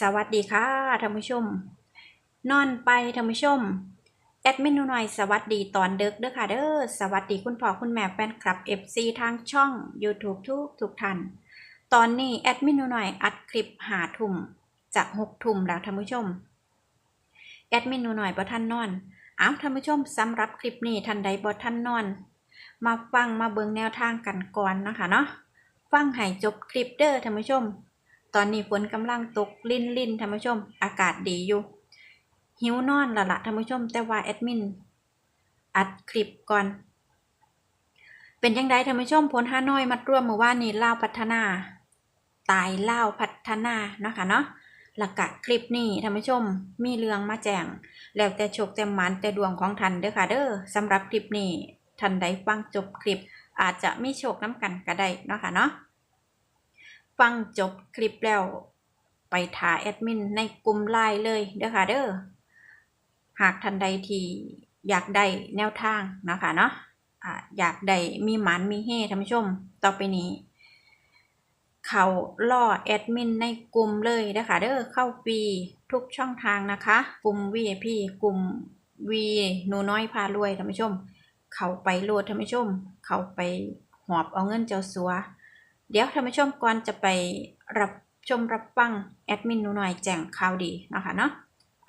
สวัสดีค่ะท่านผู้ชม นอนไปท่านผู้ชม แอดมินหนูหน่อยสวัสดีตอนเดึกเด้อค่ะเด้อสวัสดีคุณพ่อคุณแม่แฟนคลับ FC ทางช่อง YouTube ทุกทุกท่านตอนนี้แอดมินหนูหน่อยอัดคลิปหาทุ่มจะหกทุ่มแล้วท่านผู้ชม แอดมินหนูหน่อยบ่ท่านนอนอ้าวท่านผู้ชมสำหรับคลิปนี้ท่านใดบ่ท่านนอน มาฟังมาเบิ่งแนวทางกันก่อนนะคะเนาะฟังให้จบคลิปเด้อท่านผู้ชม ตอนนี้ฝนกำลังตกลินลินท่านผู้ชม อากาศดีอยู่ หิวนอนละละท่านผู้ชม แต่ว่าแอดมิน อัดคลิปก่อน เป็นยังไงท่านผู้ชมผลฮานอยมัดร่วมเมื่อวานนี้เล่าพัฒนา ตายเล่าพัฒนานะคะเนาะหลักกะคลิปนี้ท่านผู้ชมมีเรื่องมาแจ้งแล้วแต่โชคแต่หมันแต่ดวงของท่านเด้อค่ะเด้อสำหรับคลิปนี้ท่านใดฟังจบคลิปอาจจะมีโชคน้ำกันก็ได้เนาะค่ะเนาะ ฟังจบคลิปแล้ว ไปถาแอดมินในกลุ่มไลน์เลยเด้อค่ะเด้อหากท่านใดที่อยากได้แนวทางนะคะเนาะอ่าอยากได้มีหมันมีเฮท่านผู้ชม ต่อไปนี้ เขาล่อแอดมินในกลุ่มเลยนะคะเด้อเข้าฟรีทุกช่องทางนะคะ กลุ่ม VIP กลุ่ม V หนูน้อยพารวยท่านผู้ชม เขาไปโหลดท่านผู้ชม เขาไปหอบเอาเงินเจ้าสัว เดี๋ยวท่านผู้ชมก่อนจะไปรับชมรับฟังแอดมินหนูหน่อยแจ้งข่าวดีนะคะเนาะ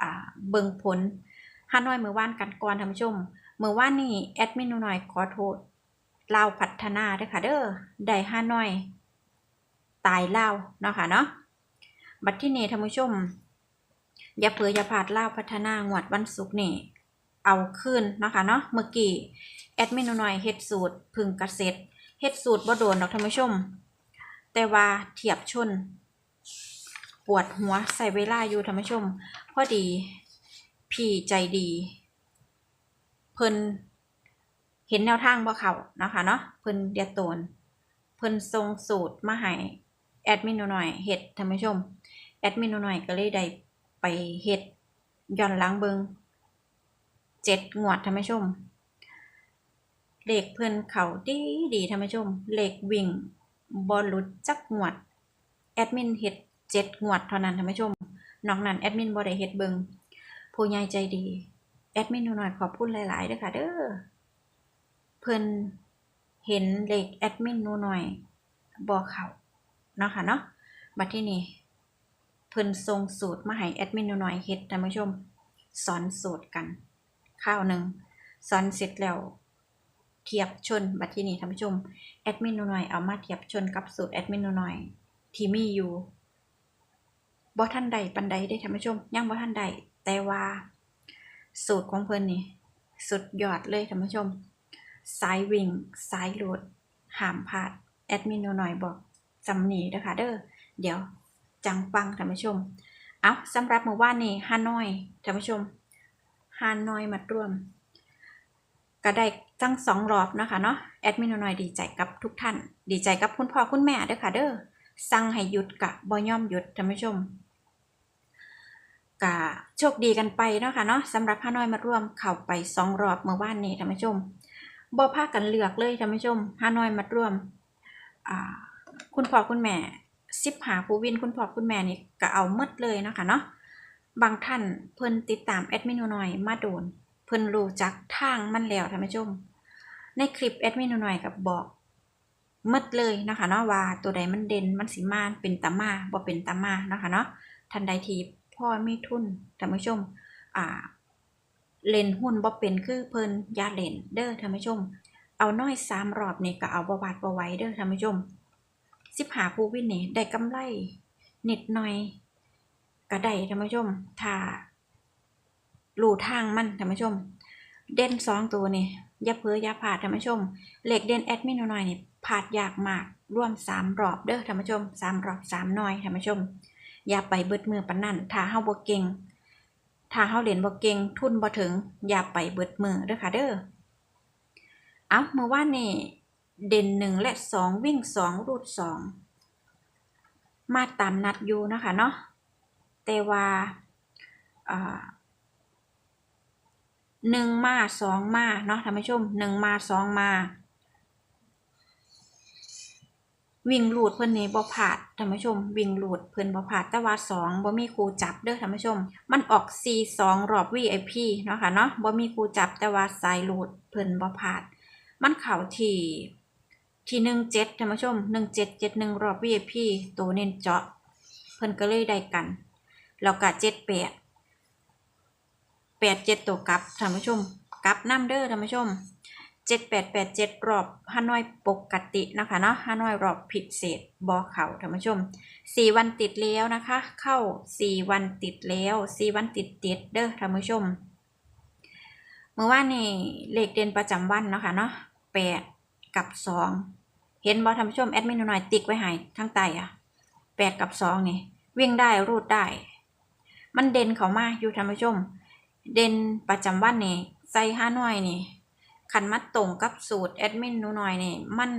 อ่าเบิ่งผลฮานอยเมื่อวานกันก่อนท่านผู้ชมเมื่อวานนี้แอดมินหนูหน่อยขอโทษลาวพัฒนาด้อค่ะเด้อได้ฮานอยตายเลาเนาะค่ะเนาะบัดที่นี่ท่านผู้ชม อย่าเผลออย่าพลาดเลาพัฒนางวดวันศุกร์นี่เอาขึ้นนะคะเนาะเมื่อกี้แอดมินหนูหน่อยเฮ็ดสูตรพึ่งกระเซ็ดเฮ็ดสูตรบ่โดนดอกท่านผู้ชม แต่ว่าเทียบชน ปวดหัวใส่เวลาอยู่ท่านผู้ชม พอดี พี่ใจดี เพิ่นเห็นแนวทางบ่เขานะคะเนาะเพิ่นเดียดโตนเพิ่นทรงสูตรมาให้แอดมินหน่อยเฮ็ดท่านผู้ชม แอดมินหน่อยก็เลยได้ไปเฮ็ดย้อนหลังเบิงเจ็ดงวดท่านผู้ชม เลขเพิ่นเขาดีดีท่านผู้ชม เลขวิ่ง บอลลุดจักงวด แอดมินเฮ็ดเจ็ดงวดเท่านั้นท่านผู้ชมนอกนั้นแอดมินบ่ได้เฮ็ดเบิงผู้ใหญ่ใจดี แอดมินหน่อยขอบคุณหลายๆเด้อค่ะเด้อ เพิ่นเห็นเลขแอดมินหนูหน่อยบ่เขาเนาะค่ะเนาะบัดที่นี่เพิ่นส่งสูตรมาให้แอดมินหนูหน่อยเฮ็ดท่านผู้ชม สอนสูตรกันข้าวหนึ่งสอนเสร็จแล้ว เทียบชนบัดที่นี่ท่านผู้ชมแอดมินหน่อยเอามาเทียบชนกับสูตรแอดมินหน่อยที่มีอยู่บ่ท่านใดปันใดได้ท่านผู้ชมยังบ่ท่านใดแต่ว่า สูตรของเพิ่นนี่สุดยอดเลยท่านผู้ชม สายวิ่ง สายโหลดห้ามพลาดแอดมินหน่อยบอกจำหนีเด้อค่ะเด้อเดี๋ยวจังฟังท่านผู้ชม เอาสำหรับเมื่อวานนี้ฮานอยท่านผู้ชมฮานอยมาร่วม ก็ได้ จังสองรอบนะคะเนาะแอดมินหน่อยดีใจกับทุกท่าน ดีใจกับคุณพ่อคุณแม่เด้อค่ะเด้อสั่งให้หยุดกะบ่ย่อมหยุดท่านผู้ชมกะโชคดีกันไปเนาะค่ะเนาะสำหรับฮานอยมาร่วมเข้าไปสองรอบเมื่อวานนี้ท่านผู้ชมบ่พากันเลือกเลยท่านผู้ชมฮานอยมาร่วมคุณพ่อคุณแม่สิบหาผู้วินคุณพ่อคุณแม่นี่ก็เอาหมดเลยเนาะคะเนาะบางท่านเพิ่นติดตามแอดมินหน่อยมาโดน เพิ่นรู้จักทางมันแล้วท่านผู้ชม ในคลิปแอดมินหน่อยกับบอกหมดเลยนะคะเนาะว่าตัวใดมันเด่นมันสิมาเป็นตามาบ่เป็นตามานะคะเนาะทันใดทีพ่อมีทุนท่านผู้ชมอ่าเล่นหุ้นบ่เป็นคือเพิ่นยาเล่นเด้อท่านผู้ชม เอาน้อยสามรอบนี่ก็เอาบวาดบ่ไว้เด้อท่านผู้ชมสิบหาผู้วินนี่ได้กำไรนิดหน่อยก็ได้ท่านผู้ชมถ้า รูทางมันท่านผู้ชม เด่นสองตัวนี่อย่าเพ้ออย่าพลาดท่านผู้ชมเหล็กเด่นแอดมินหน่อยนี่พลาดยากมากร่วมสามรอบเด้อท่านผู้ชมสามรอบสามหน่อยท่านผู้ชม อย่าไปเบิดมือปนนั่นถ้าเฮาบ่เก่งถ้าเฮาเล่นบ่เก่งทุนบ่ถึง อย่าไปเบิดมือเด้อค่ะเด้อเอาเมื่อวานนี่เด่นหนึ่งและสองวิ่งสองรูดสองมาตามนัดอยู่นะคะเนาะแต่ว่าอ่า หนึ่งมาสองมาเนาะท่านผู้ชมหนึ่งมาสองมา วิ่งหลูดเพิ่นนี่บ่ผาดท่านผู้ชม วิ่งหลูดเพิ่อนบ่ผาดแต่ว่าสองบ่มีครูจับเด้อท่านผู้ชม มันออก C2 รอบ VIP เนาะค่ะเนาะบ่มีครูจับแต่ว่าสายหลูดเพิ่อนบ่ผาด มันเข้าทีที่17ท่านผู้ชม1771รอบ VIP ตัวเน้นเจาะ เพิ่นก็เลยได้กันแล้วก็ 78 87ตัวกลับท่านผู้ชมกลับนํเด้อท่านผู้ชม7887รอบฮานอยปกตินะคะเนาะฮานอยรอบผิดเศษบอเข่าท่านผู้ชม4วันติดแล้วนะคะ เข้า4วันติดแล้ว4วันติดติดเด้อท่านผู้ชมเมื่อวานนี่เลขเด่นประจำวันเนาะคะเนาะ8กับ2เห็นบอท่านผู้ชมแอดมินหน่อยติ๊กไว้ให้ทั้งไตอะ8กับ2นี่วิ่งได้รูดได้ มันเด่นเขามาอยู่ท่านผู้ชม เด่นประจำวันนี่ใส่ห้าหน่อยนี่ขันมัดตรงกับสูตรแอดมินนูหน่อยนี่มัน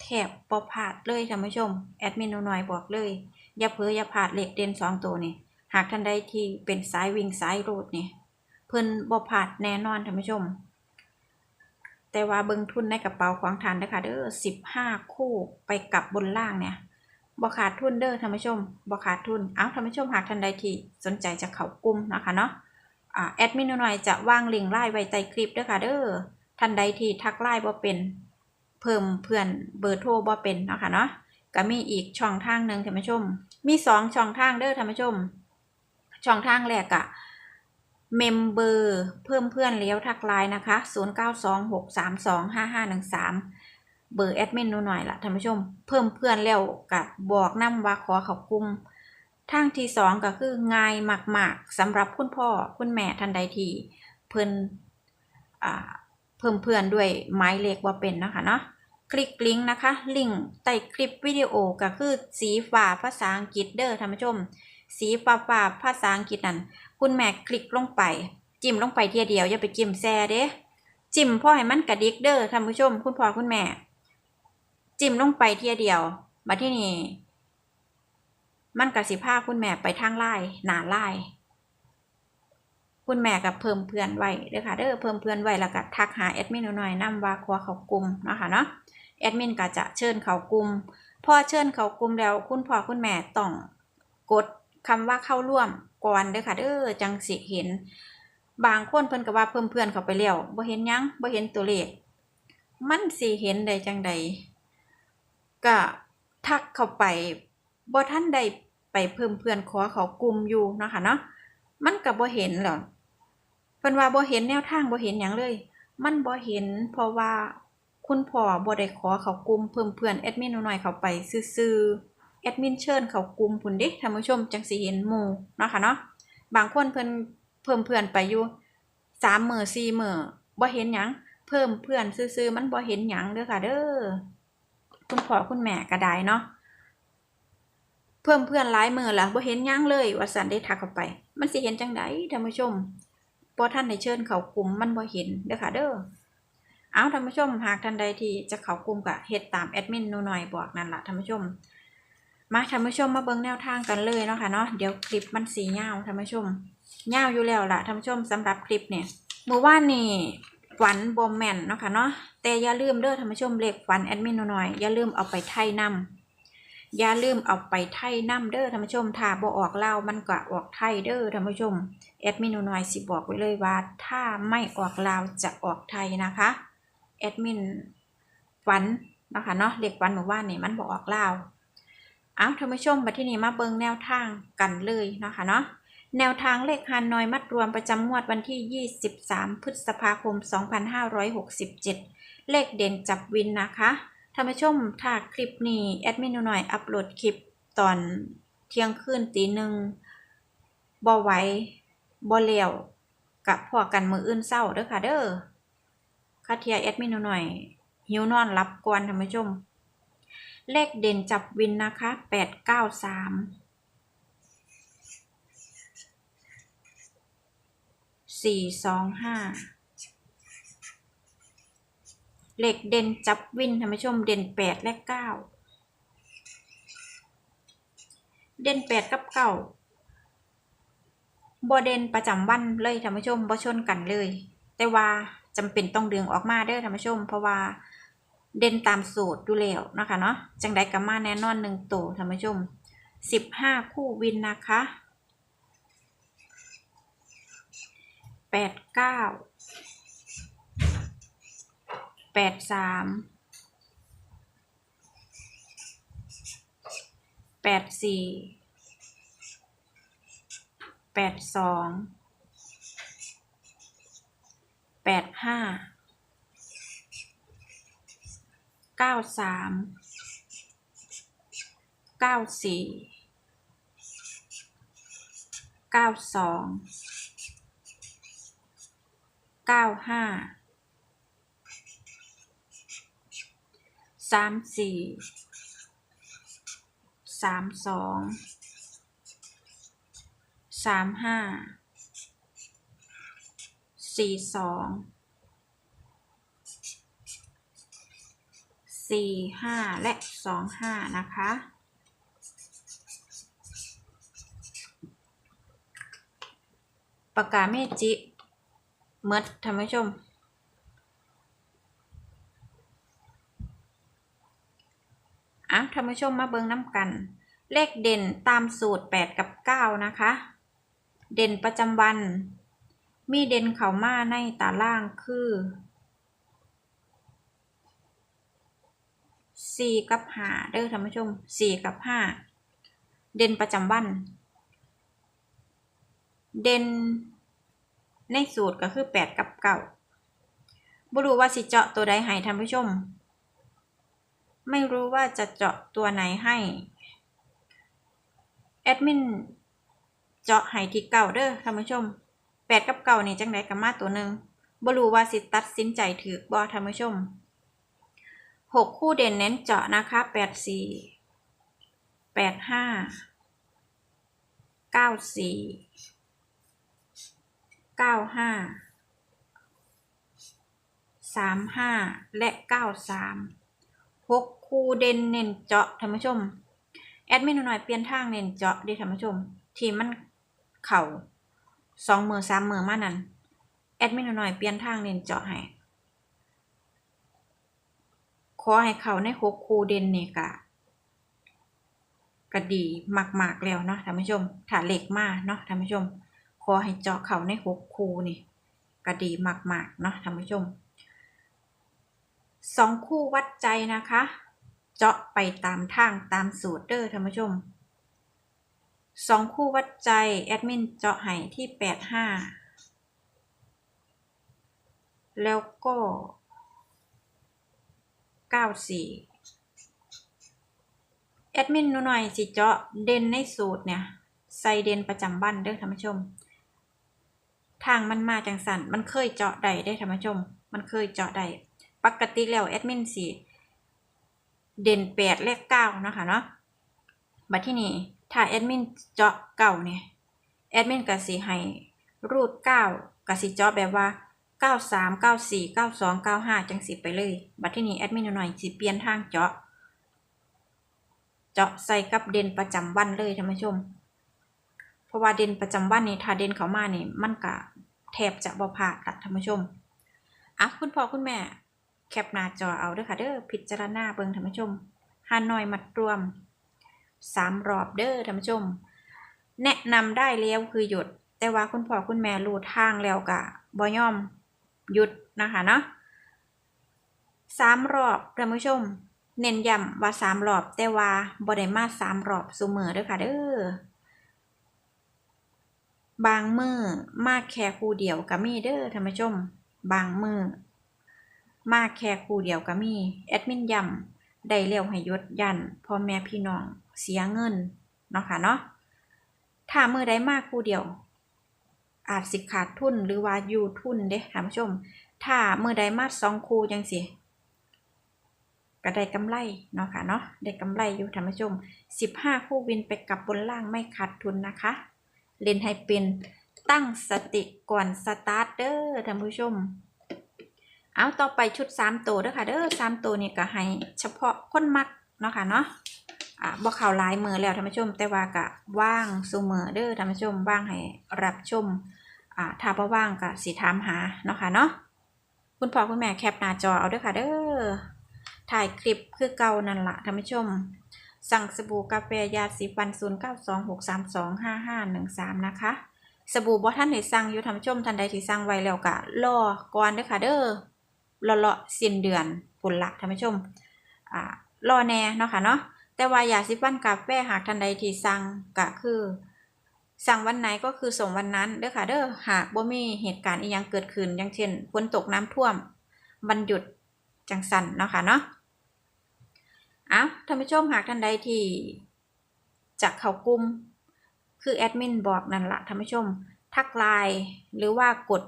แทบปอพลาดเลยท่านผู้ชมแอดมินนูหน่อยบอกเลย อย่าเพ้ออย่าพลาดเลขเด่นสองตัวนี่หากท่านใดที่เป็นสายวิ่งสายรูดนี่เพิ่นบ่พลาดแน่นอนท่านผู้ชม แต่ว่าเบิ่งทุนในกระเป๋าของทานนะคะเด้อสิบห้าคู่ไปกลับบนล่างเนี่ยบ่ขาดทุนเด้อท่านผู้ชมบ่ขาดทุน เอ้าท่านผู้ชมหากท่านใดที่สนใจจะเข้ากลุ่มนะคะเนาะ แอดมินหนูหน่อยจะว่างลิงก์ไลน์ไว้ใต้คลิปเด้อค่ะเด้อท่านใดที่ทักไลน์บ่เป็นเพิ่มเพื่อนเบอร์โทรบ่เป็นเนาะค่ะเนาะก็มีอีกช่องทางหนึ่งท่านผู้ชม มีสองช่องทางเด้อท่านผู้ชม ช่องทางแรกอะเมมเบอร์เพิ่มเพื่อนเลี้ยวทักไลน์นะคะ 0926325513 เบอร์แอดมินหนูหน่อยละท่านผู้ชม เพิ่มเพื่อนแล้วกับบอกนำว่าขอขากลุ่ม ทางที่สองก็คือง่ายมากๆสำหรับคุณพ่อคุณแม่ท่านใดที่เพิ่นอ่าเพิ่มเพื่อนด้วยหมายเลขว่าเป็นนะคะเนาะคลิกลิงก์นะคะ ลิงก์ใต้คลิปวิดีโอก็คือสีฟ้าภาษาอังกฤษเด้อท่านผู้ชม สีฟ้าฟ้าภาษาอังกฤษนั่นคุณแม่คลิกลงไป จิ้มลงไปเทียเดียวอย่าไปจิ้มแซ่เด้จิ้มพ่อให้มันกระดิกเด้อท่านผู้ชม คุณพ่อคุณแม่ จิ้มลงไปเทียเดียวมาที่นี่ มันกระสิพาคุณแม่ไปทางไล่หนาไล่คุณแม่กับเพิ่มเพื่อนไว้เด้อค่ะเด้อเพิ่มเพื่อนไว้แล้วก็ทักหาแอดมินหน่อยนำว่าขอเขากลุ่มนะคะเนาะแอดมินก็จะเชิญเขากลุ่มพอเชิญเขากลุ่มแล้วคุณพ่อคุณแม่ต้องกดคำว่าเข้าร่วมก่อนเด้อค่ะเด้อจังสิเห็น บางคนเพิ่นก็ว่าเพิ่มเพื่อนเขาไปแล้วบ่เห็นยังบ่เห็นตัวเลขมันสิเห็นได้จังใดก็ทักเข้าไปบ่ท่านใด ไปเพิ่มเพื่อนขอเขากลุ่มอยู่เนาะค่ะเนาะมันก็บ่เห็นหรอเพิ่นว่าบ่เห็นแนวทางบ่เห็นหยังเลย มันบ่เห็นเพราะว่าคุณพ่อบ่ได้ขอเขากลุ่มเพิ่มเพื่อนแอดมินหน่อยเขาไปซื่อๆแอดมินเชิญเขากลุ่มพุ่นเด้ท่านผู้ชมจังสิเห็นหมู่เนาะค่ะเนาะบางคนเพิ่นเพิ่มเพื่อนไปอยู่3มื้อ4มื้อบ่เห็นหยังเพิ่มเพื่อนซื่อๆมันบ่เห็นหยังเด้อค่ะเด้อคุณพ่อคุณแม่ก็ได้เนาะ เพิ่มเพื่อนหลายมือล้วบ่เห็นหยังเลยว่าซั่นได้ทักเข้าไป มันสิเห็นจังไดท่านผู้ชมพอท่านได้เชิญเขากลุ่มมันบ่เห็นเด้อค่ะเด้อเอาท่านผู้ชมหากท่านใดที่จะเขากลุ่มก็เฮ็ดตามแอดมินนูหน่อยบอกนั่นล่ะท่านผู้ชม มาท่านผู้ชมมาเบิ่งแนวทางกันเลยเนาะค่ะเนาะเดี๋ยวคลิปมันสียาท่านผู้ชมยาอยู่แล้วล่ะท่านผู้ชมสำหรับคลิปเนี่ยเมื่อวานนี่ฝันบ่แมนเนาะค่ะเนาะแต่อย่าลืมเด้อท่านผู้ชมเลขฝันแอดมินหนูหน่อยอย่าลืมเอาไปไทยนำ อย่าลืมเอาไปไทยน้ำเด้อท่านผู้ชมถ้าบ่ออกลามันก็ออกไทยเด้อท่านผู้ชมแอดมินหนูน้อยสิบอกไว้เลยว่า ถ้าไม่ออกลาวจะออกไทยนะคะแอดมินฝันนะคะเนาะเลขฝันหมู่บ้านนี่มันบ่ออกลาวเอาท่านผู้ชมมาที่นี่มาเบิ่งแนวทางกันเลยเนาะคะเนาะแนวทางเลขฮานอยมัดรวมประจำงวดวันที่ 23 พฤษภาคม 2567 เลขเด่นจับวินนะคะ ท่านผู้ชมถ้าคลิปนี้แอดมินหน่อยอัปโหลดคลิปตอนเที่ยงคืนตีหนึ่งบ่ไหวบ่เลี้ยวกับพวกกันมืออื่นเศร้าเด้อค่ะเด้อคาเทียแอดมินหน่อยหิวนอนรับกวนท่านผู้ชม เลขเด่นจับวินนะคะแปดเก้าสามสี่สองห้า เหล็กเด่นจับวินท่านผู้ชมเด่นแปดและเก้าเด่นแปดกับเก้าบเด่นประจำวันเลยท่านผู้ชมบ่ชนกันเลย แต่ว่าจำเป็นต้องดึงออกมาเด้อท่านผู้ชม เพราะว่าเด่นตามสูตรดูแล้วนะคะเนาะจังใดก็มาแน่นอนหนึ่งตัวท่านผู้ชมสิบห้าคู่วินนะคะแปดเก้า แปดสามแปดสี่แปดสองแปดห้าเก้าสามเก้าสี่เก้าสองเก้าห้า สามสี่สามสองสามห้าสี่สองสี่ห้าและสองห้านะคะ ปากกาเมจิเมดท่านผู้ชม อะท่าน ผู้ชมมาเบิ่งน้ำกัน เลขเด่นตามสูตร 8 กับ 9 นะคะ เด่นประจำวัน มีเด่นเขามาในตาล่างคือ 4 กับ5เด้อท่านผู้ชม 4 กับ 5 เด่นประจำวัน เด่นในสูตรก็คือ 8 กับ 9บ่รู้ว่าสิเจาะตัวใดให้ท่านผู้ชม ไม่รู้ว่าจะเจาะตัวไหนให้แอดมินเจาะให้ที่เก่าเด้อท่านผู้ชมแปดกับเก่านี่จังไดกับมาตัวหนึ่งบรูว่าสิตัดสินใจถือบ่ท่านผู้ชมหกคู่เด่นเน้นเจาะนะคะแปดสี่แปดห้าเก้าสี่เก้าห้าสามห้าและเก้าสาม หกคู่เด่นเน้นเจาะท่านผู้ชม แอดมินหน่อยเปลี่ยนทางเน้นเจาะดิท่านผู้ชม ที่มันเข่าสองมือสามมือมานั้นแอดมินหน่อยเปลี่ยนทางเน้นเจาะให้ขอให้เขาในหกคู่เด่นนี่กะก็ดีมากๆแล้วเนาะท่านผู้ชมถ้าเหล็กมาเนาะท่านผู้ชม ขอให้เจาะเขาในหกคู่นี่ก็ดีมากๆเนาะท่านผู้ชม สองคู่วัดใจนะคะ เจาะไปตามทางตามสูตรเด้อท่านผู้ชมสองคู่วัดใจ แอดมินเจาะให้ที่แปดห้าแล้วก็เก้าสี่แอดมินหนูหน่อยสิเจาะเด่นในสูตรเนี่ยใส่เด่นประจำวันเด้อท่านผู้ชม ทางมันมาจังสันมันเคยเจาะได้ได้ท่านผู้ชม มันเคยเจาะได้ ปกติแล้วแอดมินสิเด่นแปดเลขเก้านะคะเนาะบัดที่นี่ถ้าแอดมินเจาะเก่าเนี่ยแอดมินก็สิให้รูดเก้าก็สิเจาะแบบว่าเก้าสามเก้าสี่เก้าสองเก้าห้าจังสิไปเลยบัดที่นี่แอดมินหน่อยสิเปลี่ยนทางเจาะเจาะใส่กับเด่นประจำวันเลยท่านผู้ชม เพราะว่าเด่นประจำวันนี่ถ้าเด่นเขามานี่มันก็แทบจะบ่พลาดละท่านผู้ชมอะคุณพ่อคุณแม่ แคปหน้าจอเอาเด้อค่ะเด้อพิจารณาเบิ่งท่านผู้ชมฮานอยมัดรวมสามรอบเด้อท่านผู้ชม แนะนำได้แล้วคือหยุด แต่ว่าคุณพ่อคุณแม่รู้ทางแล้วกะบ่ยอมหยุดนะคะเนาะสามรอบท่านผู้ชม เน้นย้ำว่าสามรอบ แต่ว่าบ่ได้มาสามรอบเสมอเด้อค่ะเด้อบางมือมาแค่คู่เดียวก็มีเด้อท่านผู้ชม บางมือ มาแค่คู่เดียวก็มี แอดมินย้ำได้เร็วให้ยศยันพ่อแม่พี่น้องเสียเงินเนาะค่ะเนาะถ้ามือใดมากคู่เดียว อาจสิขาดทุนหรือว่าอยู่ทุนเด้ท่านผู้ชม ถ้ามือใดมาสองคู่จังสิก็ได้กำไรเนาะค่ะเนาะได้กำไรอยู่ท่านผู้ชม 15 คู่วินไปกับบนล่างไม่ขาดทุนนะคะ เล่นให้เป็นตั้งสติก่อนสตาร์ทเด้อท่านผู้ชม เอาต่อไปชุด3ตัวเด้อค่ะเด้อ3ตัวนี่ก็ให้เฉพาะคนมักเนาะค่ะเนาะอ่าบ่เข้าลายมือแล้วท่านผู้ชม แต่ว่าก็ว่างซุมือเด้อท่านผู้ชมว่างให้รับชมอ่าถ้าบ่ว่างก็สิถามหาเนาะค่ะเนาะคุณพ่อคุณแม่แคปหน้าจอเอาเด้อค่ะเด้อถ่ายคลิปคือเก่านั่นละท่านผู้ชม สั่งสบู่กาแฟยาสีฟัน 0 9 2 6 3 2 5 5 1 3 นะคะสบู่บ่ท่านได้สั่งอยู่ท่านผู้ชมท่านใดที่สั่งไว้แล้วก็รอก่อนเด้อค่ะเด้อ เลาะสิ้นเดือนปุ่นละท่านผู้ชมอ่ารอแน่เนาะค่ะเนาะแต่ว่ายาสีฟันกาแฟหากท่านใดที่สั่งก็คือสั่งวันไหนก็คือส่งวันนั้นเด้อค่ะเด้อหากบ่มีเหตุการณ์อีหยังเกิดขึ้นอย่างเช่นฝนตกน้ำท่วมวันหยุดจังสันเนาะค่ะเนาะเอาท่านผู้ชมหากท่านใดที่จะเขากลุ่มคือแอดมินบอกนั่นละท่านผู้ชม ทักไลน์หรือว่ากด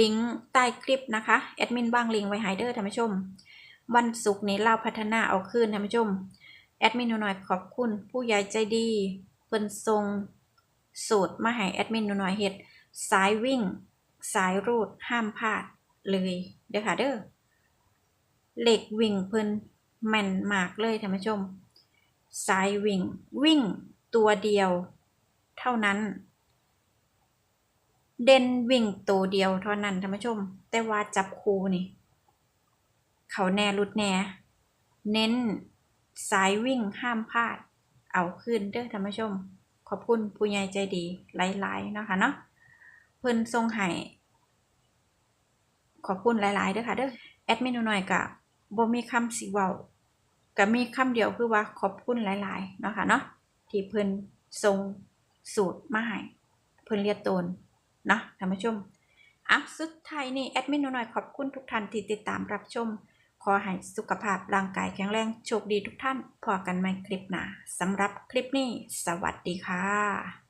ลิงก์ใต้คลิปนะคะแอดมินบ้างลิงก์ไว้ให้เด้อท่านผู้ชม วันศุกร์นี้เล่าพัฒนาเอาคืนท่านผู้ชมแอดมินหน่อยขอบคุณผู้ใหญ่ใจดีเพิ่นทรงสูตรมาให้แอดมินหน่อยเฮ็ดสายวิ่ง สายรูดห้ามพลาดเลยเด้อค่ะเด้อเหล็กวิ่งเพิ่นแม่นมากเลยท่านผู้ชม สายวิ่งวิ่งตัวเดียว เท่านั้น เด่นวิ่งตัวเดียวเท่านั้นท่านผู้ชม แต่ว่าจับคูนี่ เขาแน่รุดแน่ เน้นสายวิ่งห้ามพลาด เอาขึ้นเด้อท่านผู้ชม ขอบคุณผู้ใหญ่ใจดีหลายๆเนาะค่ะเนาะเพิ่นทรงให้ขอบคุณหลายๆเด้อค่ะเด้อแอดมินหน่อยกะบ่มีคำสิเว้าก็มีคำเดียวคือว่าขอบคุณหลายๆเนาะค่ะเนาะที่เพิ่นทรงสูตรมาให้เพิ่นเรียกตน นาะท่านผู้ชมอะสุดท้ายนี่แอดมินหน่อยขอบคุณทุกท่านที่ติดตามรับชม ขอให้สุขภาพร่างกายแข็งแรงโชคดีทุกท่านพอกันใหม่คลิปหน้าสำหรับคลิปนี้ สวัสดีค่ะ